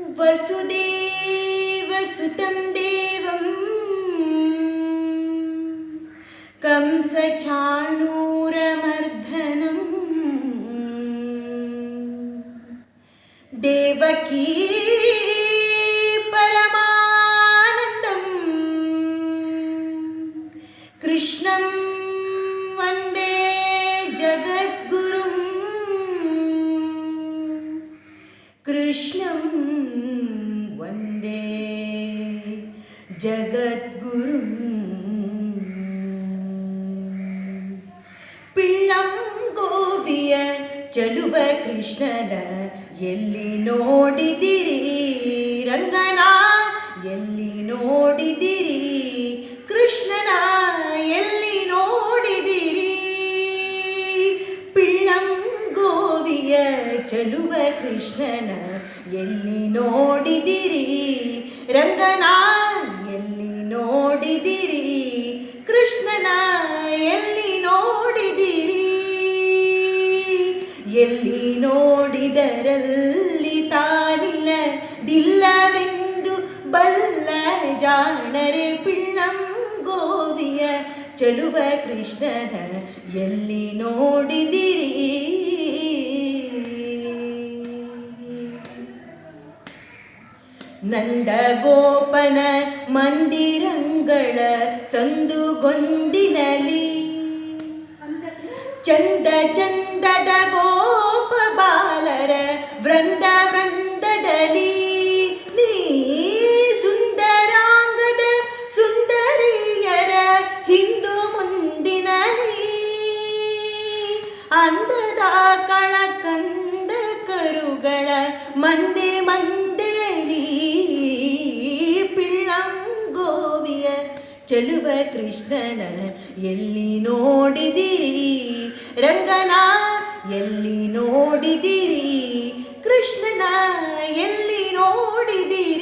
वसुदेवसुतं देवं। कंसचाणूरमर्दनम् देवकी परमानन्दम् कृष्णं वन्दे जगद्गुरुम् कृष्णं वन्दे ಜಗದ್ಗುರು ಪಿಳ್ಳಂ ಗೋವಿಯ ಚಲುವ ಕೃಷ್ಣನ ಎಲ್ಲಿ ನೋಡಿದಿರಿ ರಂಗನ ಎಲ್ಲಿ ನೋಡಿದಿರಿ ಕೃಷ್ಣನ ಎಲ್ಲಿ ನೋಡಿದಿರಿ ಪಿಳ್ಳಂ ಗೋವಿಯ ಚಲುವ ಕೃಷ್ಣನ ಎಲ್ಲಿ ನೋಡಿದಿರಿ ರಂಗನ ಎಲ್ಲಿ ನೋಡಿದಿರಿ? ಕೃಷ್ಣನ, ಎಲ್ಲಿ ನೋಡಿದಿರಿ? ಎಲ್ಲಿ ನೋಡಿದರಲ್ಲಿ ತಾನಿಲ್ಲ ದಿಲ್ಲವೆಂದು ಬಲ್ಲ ಜಾಣರೆ ಪಿಳ್ಳಂ ಗೋವಿಯ, ಚಲುವ ಕೃಷ್ಣನ, ಎಲ್ಲಿ ನೋಡಿದಿರಿ? ನಂದಗೋಪನ ಮಂದಿರಂಗಳ ಸಂದುಗೊಂದಿನಲಿ ಚಂದ ಚಂದದ ಗೋಪ ಬಾಲರ ವೃಂದ ವೃಂದದಲ್ಲಿ ನೀ ಸುಂದರಾಂಗದ ಸುಂದರಿಯರ ಹಿಂದು ಮುಂದಿನಲಿ ಅಂದದ ಕಳಕಂದ ಕರುಗಳ ಮಂದೆ ಮಂದೇಲಿ ಚೆಲುವ ಕೃಷ್ಣನ ಎಲ್ಲಿ ನೋಡಿದಿರಿ? ರಂಗನ ಎಲ್ಲಿ ನೋಡಿದಿರಿ? ಕೃಷ್ಣನ ಎಲ್ಲಿ ನೋಡಿದಿರಿ?